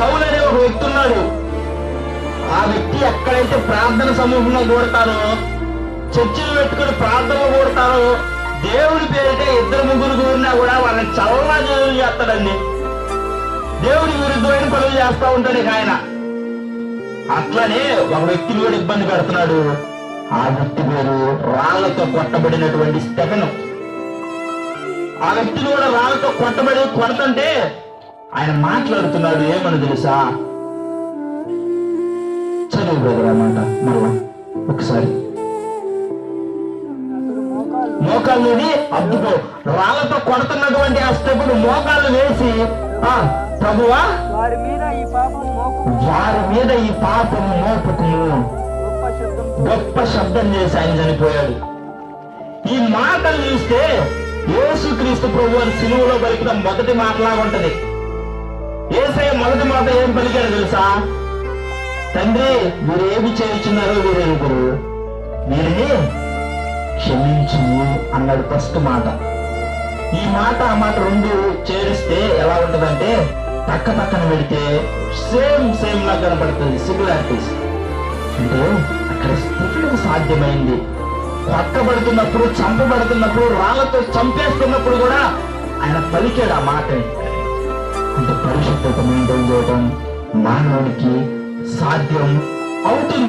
సౌలు అనే ఒక వ్యక్తి ఉన్నాడు. ఆ వ్యక్తి ఎక్కడైతే ప్రార్థన సమూహంలో కూడతారో చర్చిలు పెట్టుకుని ప్రార్థనలు కూడతారో దేవుడి పేరిట ఇద్దరు ముగ్గురు కూడినా కూడా వాళ్ళని చల్లగా చదువులు చేస్తాడండి. దేవుడి విరుద్ధమైన పనులు చేస్తా ఉంటాడు ఆయన. అట్లనే ఒక వ్యక్తిని కూడా ఇబ్బంది పెడుతున్నాడు. ఆ వ్యక్తి పేరు రాళ్ళతో కొట్టబడినటువంటి స్టెఫెను. ఆ వ్యక్తిని కూడా రాళ్ళతో కొట్టబడి కొడతంటే ఆయన మాట్లాడుతున్నాడు ఏమని తెలుసా? చదువు బ్రదర్ అన్నమాట మళ్ళా ఒకసారి. మోకాళ్ళు నుండి అద్దుకో రాళ్ళతో కొడుతున్నటువంటి ఆ స్టెప్పును మోకాళ్ళు వేసి ఆ ప్రభువా వారి మీద ఈ పాపం వారి మీద ఈ మోపుకుము. గొప్ప శబ్దం గొప్ప శబ్దం చేసి ఆయన చనిపోయాడు. ఈ మాటలు చూస్తే యేసుక్రీస్తు ప్రభు అని సిలువలో పలికిన మొదటి మాటలాగా ఉంటది తర్వాత ఏం పలికాడు తెలుసా? తండ్రి మీరు ఏమి చేయుచున్నారో వీరు క్షమించు అన్నాడు ఫస్ట్ మాట. ఈ మాట ఆ మాట రెండు చేరిస్తే ఎలా ఉంటదంటే పక్క పక్కన పెడితే సేమ్ సేమ్ లా కనపడుతుంది సిమిలారిటీస్ అంటే అక్కడ స్థితికి సాధ్యమైంది. కొట్టబడుతున్నప్పుడు చంపబడుతున్నప్పుడు రాళ్ళతో చంపేస్తున్నప్పుడు కూడా ఆయన పలికాడు ఆ మాటని. అంటే పరిశుద్ధత మెయింటైన్ చేయడం మానవునికి సాధ్యం అవుతుంది.